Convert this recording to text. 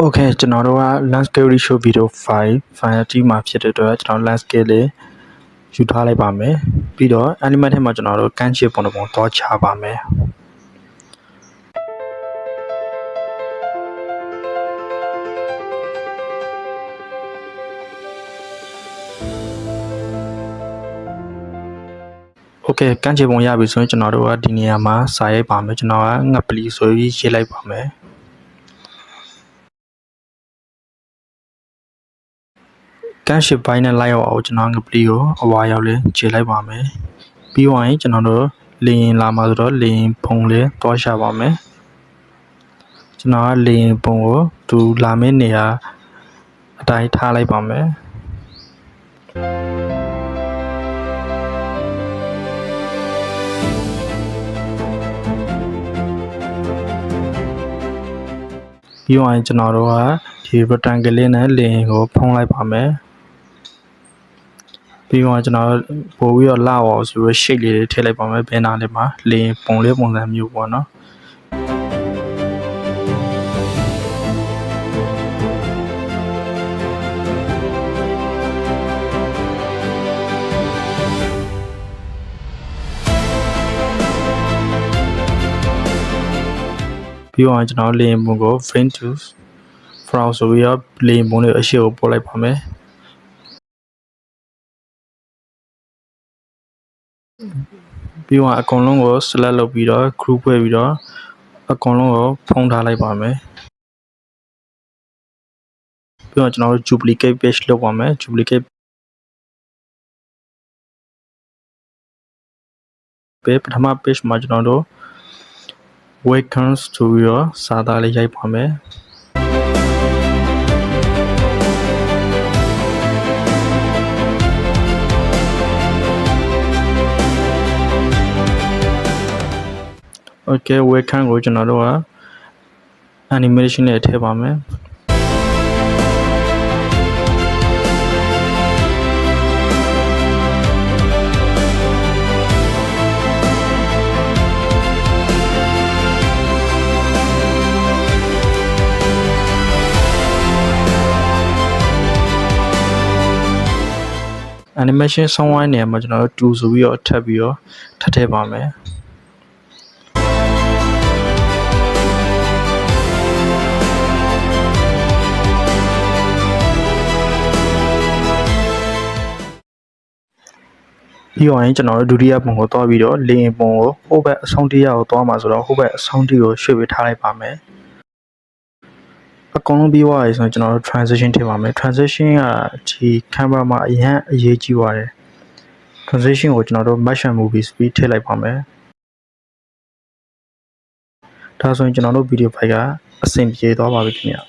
โอเคကျွန်တော်တို့က landscape ratio video file file တီးမှာဖြစ်တဲ့အတွက်ကျွန်တော် landscape လေးယူထားလိုက်ပါမယ်ပြီးတော့ element ထဲမှာကျွန်တော်တို့ကန့်ချစ်ပုံတစ်ပုံတော့ချပါမယ် โอเคကန့်ချေပုံရပြီဆိုရင်ကျွန်တော်တို့ကဒီနေရာမှာစာရိုက်ပါမယ်ကျွန်တော်ကငပ်ပလီဆိုပြီးရေးလိုက်ပါမယ်ကန့်ရှစ်ပိုင်းနဲ့လိုက်ရောက်အောင်ကျွန်တော်ငပ်ပလီကိုအဝါရောက်လေးခြေလိုက်ပါမယ်ပြီးသွားရင်ကျွန်တော်တို့လင်းလာမှာဆိုတော့လင်းပုံလေးတွားရှာပါမယ်ကျွန်တော်ကလင်းပုံကိုသူလာမယ့်နေရာအတိုင်းထားလိုက်ပါမယ် ပြီးတော့ရင်ကျွန်တော်တို့ကဒီ rectangle လေးနဲ့ link ကိုဖုံးလိုက်ပါမယ်ပြီးတော့ကျွန်တော်ပို့ပြီးတော့လာအောင်ဆိုပြီး shape လေးတွေထည့်လိုက်ပါမယ်ဘယ်နာလေးမှာ link ပုံလေးပုံစံမျိုးပေါ့နော် ပြီးတော့ကျွန်တော် link ပုံကို frame to from ဆိုပြီးတော့ link ပုံလေးအရှိကိုပို့လိုက်ပါမယ်ပြီးတော့အကုန်လုံးကို select လုပ်ပြီးတော့ group ဖွဲ့ပြီးတော့အကုန်လုံးကိုဖုံးထားလိုက်ပါမယ်ပြီးတော့ကျွန်တော်တို့ duplicate page လုပ်ပါမယ် duplicate ပဲပထမ page မှာကျွန်တော်တို့ welcomes ဆိုပြီးတော့စာသားလေးရိုက်ပါမယ် Okay welcome ကိုကျွန်တော်တို့က animation နဲ့ထည့်ပါမယ် animation ဆောင်းဝိုင်းနေရာမှာကျွန်တော်တို့2ဆိုပြီးတော့ထပ်ပြီးတော့ထပ်ထည့်ပါမယ်ပြီးတော့ရင်ကျွန်တော်တို့ဒုတိယပုံကိုတွားပြီးတော့လင်းပုံကိုဟိုဘက်အဆုံးတရားကိုတွားမှာဆိုတော့ဟိုဘက်အဆုံးတီကိုရွှေ့ပေးထားလိုက်ပါမယ် အကုန်လုံးပြီးသွားပြီဆိုရင်ကျွန်တော်တို့ transition ထည့်ပါမယ် transition ကဒီ camera မှာအရင်အရေးကြီးပါတယ် transition ကိုကျွန်တော်တို့ match and movie speed ထည့်လိုက်ပါမယ်ဒါဆိုရင်ကျွန်တော်တို့ video file ကအဆင်ပြေသွားပါပြီခင်ဗျ